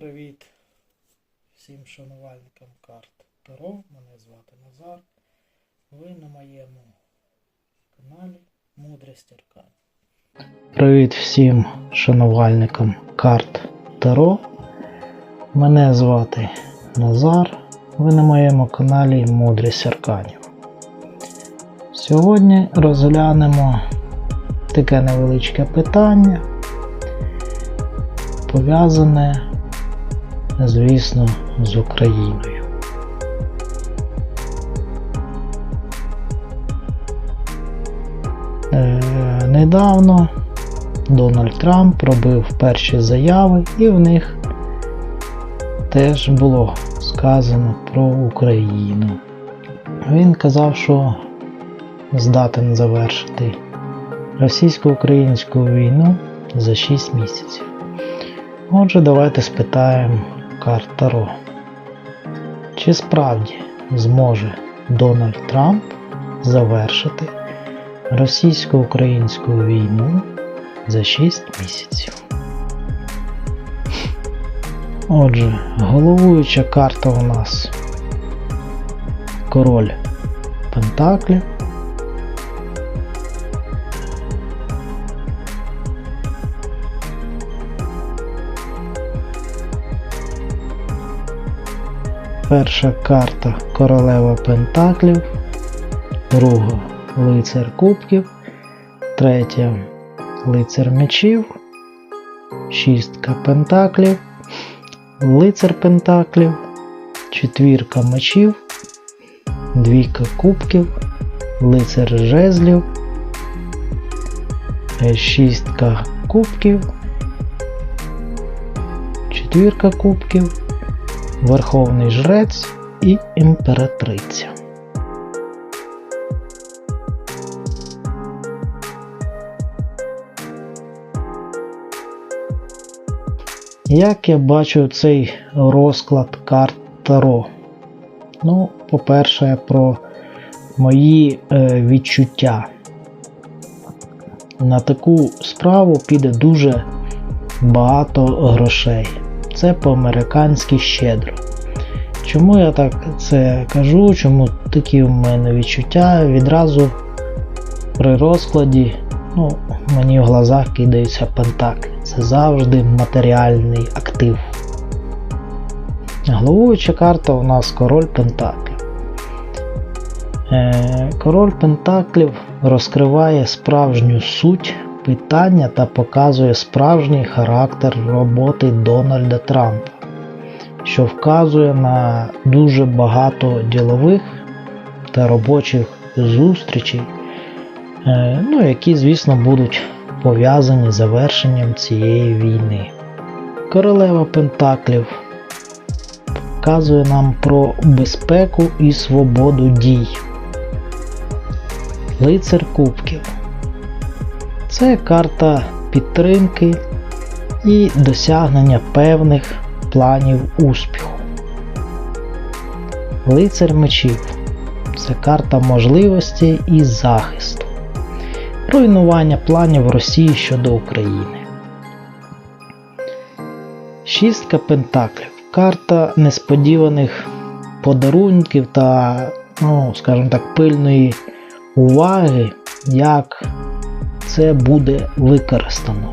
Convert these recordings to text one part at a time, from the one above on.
Привіт всім шанувальникам карт Таро. Мене звати Назар. Ви на моєму каналі Мудрість Аркан. Привіт всім шанувальникам карт Таро. Мене звати Назар. Ви на моєму каналі Мудрість Арканів. Сьогодні розглянемо таке невеличке питання, пов'язане звісно, з Україною. Е, недавно Дональд Трамп робив перші заяви, і в них теж було сказано про Україну. Він казав, що здатен завершити російсько-українську війну за 6 місяців. Отже, давайте спитаємо карт Таро. Чи справді зможе Дональд Трамп завершити російсько-українську війну за 6 місяців? Отже, головуюча карта у нас король Пентаклів. Перша карта Королева Пентаклів, друга Лицар Кубків, третя Лицар Мечів, шістка Пентаклів, Лицар Пентаклів, четвірка мечів, двійка кубків, лицар жезлів, е, шістка кубків, четвірка кубків. Верховний Жрець і імператриця. Як я бачу цей розклад карт Таро? Ну, по-перше, про мої е, відчуття. На таку справу піде дуже багато грошей це по-американськи щедро. Чому я так це кажу? Чому такі в мене відчуття? Відразу при розкладі ну, мені в глазах кидаються пентаклі. Це завжди матеріальний актив. Головуюча карта у нас король Пентаклів. Е, Король Пентаклів розкриває справжню суть питання та показує справжній характер роботи Дональда Трампа, що вказує на дуже багато ділових та робочих зустрічей, е, ну, які, звісно, будуть пов'язані з завершенням цієї війни. Королева Пентаклів вказує нам про безпеку і свободу дій. Лицар Кубків це карта підтримки і досягнення певних планів успіху. Лицар мечів це карта можливості і захисту. Руйнування планів Росії щодо України. Шістка Пентаклів. Карта несподіваних подарунків та, ну, скажімо так, пильної уваги, як це буде використано.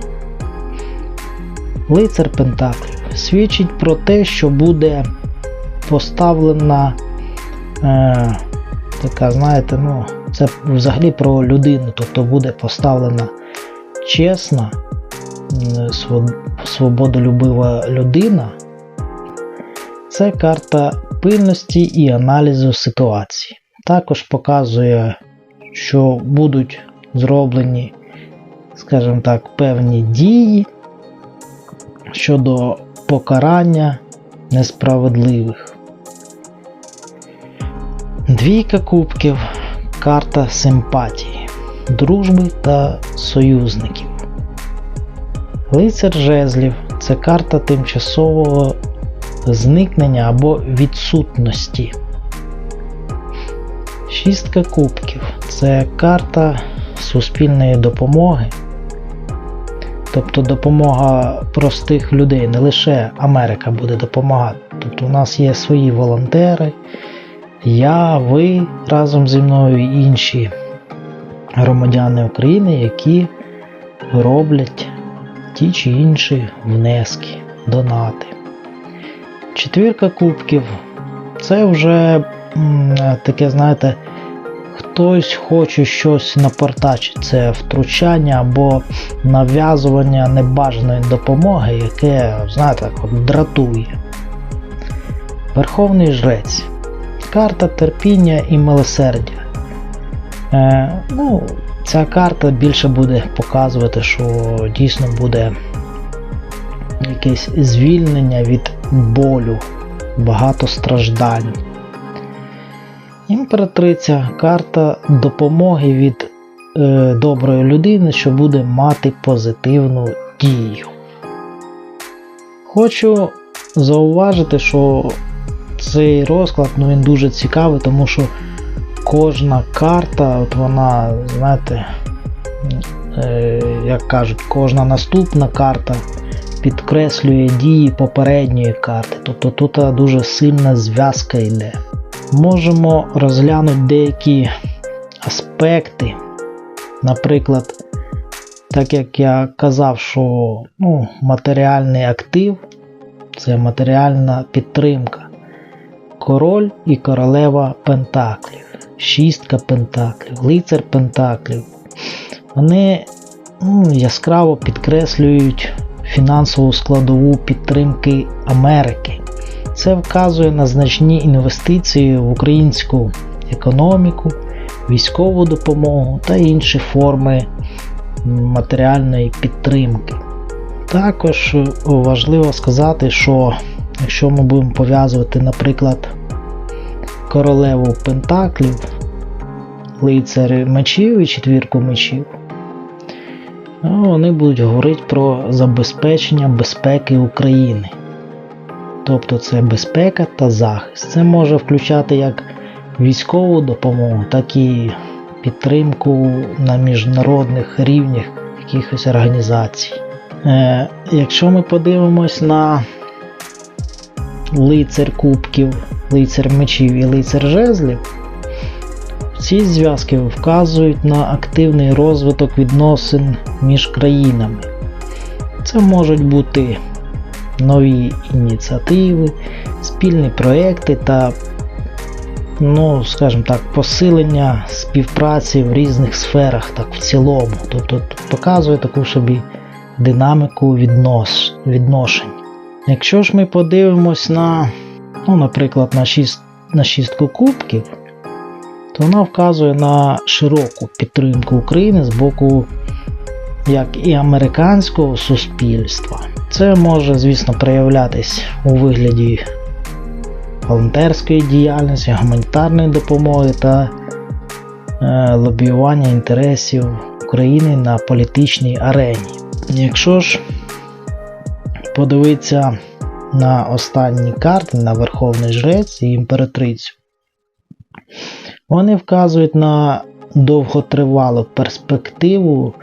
Лицар Пентаклів свідчить про те, що буде поставлена е, така, знаєте, ну, це взагалі про людину, тобто буде поставлена чесна, свободолюбива людина. Це карта пильності і аналізу ситуації. Також показує, що будуть зроблені скажімо так, певні дії щодо покарання несправедливих. Двійка кубків карта симпатії, дружби та союзників. Лицар жезлів це карта тимчасового зникнення або відсутності. Шістка кубків це карта суспільної допомоги Тобто допомога простих людей, не лише Америка буде допомагати. Тобто у нас є свої волонтери, я, ви разом зі мною і інші громадяни України, які роблять ті чи інші внески, донати. Четвірка кубків це вже таке, знаєте, хтось хоче щось напортачити. Це втручання або нав'язування небажаної допомоги, яке, знаєте, от дратує. Верховний жрець. Карта терпіння і милосердя. Е, ну, ця карта більше буде показувати, що дійсно буде якесь звільнення від болю, багато страждань. Імператриця карта допомоги від е, доброї людини, що буде мати позитивну дію. Хочу зауважити, що цей розклад ну, він дуже цікавий, тому що кожна карта, от вона, знаєте, е, як кажуть, кожна наступна карта підкреслює дії попередньої карти. Тобто тут дуже сильна зв'язка йде. Можемо розглянути деякі аспекти. Наприклад, так як я казав, що ну, матеріальний актив це матеріальна підтримка. Король і королева Пентаклів, шістка Пентаклів, лицар Пентаклів. Вони ну, яскраво підкреслюють фінансову складову підтримки Америки. Це вказує на значні інвестиції в українську економіку, військову допомогу та інші форми матеріальної підтримки. Також важливо сказати, що якщо ми будемо пов'язувати, наприклад, королеву Пентаклів, лицарі мечів і четвірку мечів, вони будуть говорити про забезпечення безпеки України. Тобто це безпека та захист. Це може включати як військову допомогу, так і підтримку на міжнародних рівнях якихось організацій. Е, Якщо ми подивимось на лицар кубків, лицар мечів і лицар жезлів, ці зв'язки вказують на активний розвиток відносин між країнами. Це можуть бути нові ініціативи, спільні проекти та, ну, скажімо так, посилення співпраці в різних сферах, так в цілому. Тобто показує таку собі динаміку віднос, відношень. Якщо ж ми подивимось на, ну, наприклад, на, шіст, на шістку кубків, то вона вказує на широку підтримку України з боку як і американського суспільства. Це може, звісно, проявлятись у вигляді волонтерської діяльності, гуманітарної допомоги та е, лобіювання інтересів України на політичній арені. Якщо ж подивитися на останні карти, на Верховний Жрець і імператрицю, вони вказують на довготривалу перспективу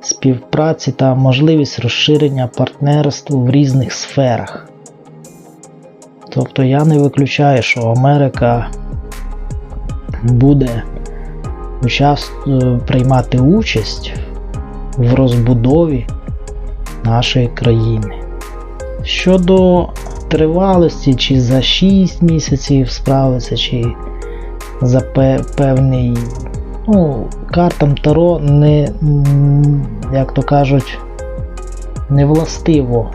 співпраці та можливість розширення партнерства в різних сферах. Тобто я не виключаю, що Америка буде приймати участь в розбудові нашої країни. Щодо тривалості, чи за 6 місяців справиться, чи за певний ну, картам Таро не, як то кажуть, не властиво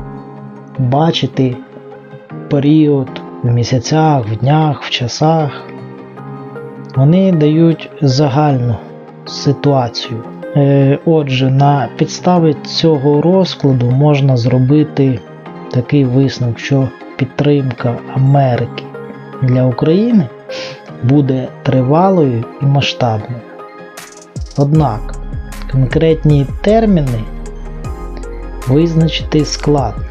бачити період в місяцях, в днях, в часах. Вони дають загальну ситуацію. Е, отже, на підставі цього розкладу можна зробити такий висновок, що підтримка Америки для України буде тривалою і масштабною. Однак конкретні терміни визначити складно.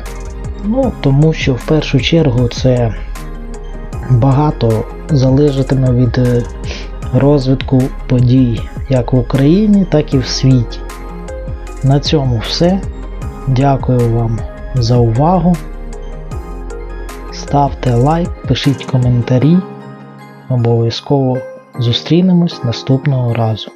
Ну, тому що в першу чергу це багато залежатиме від е, розвитку подій як в Україні, так і в світі. На цьому все. Дякую вам за увагу. Ставте лайк, пишіть коментарі. Обов'язково зустрінемось наступного разу.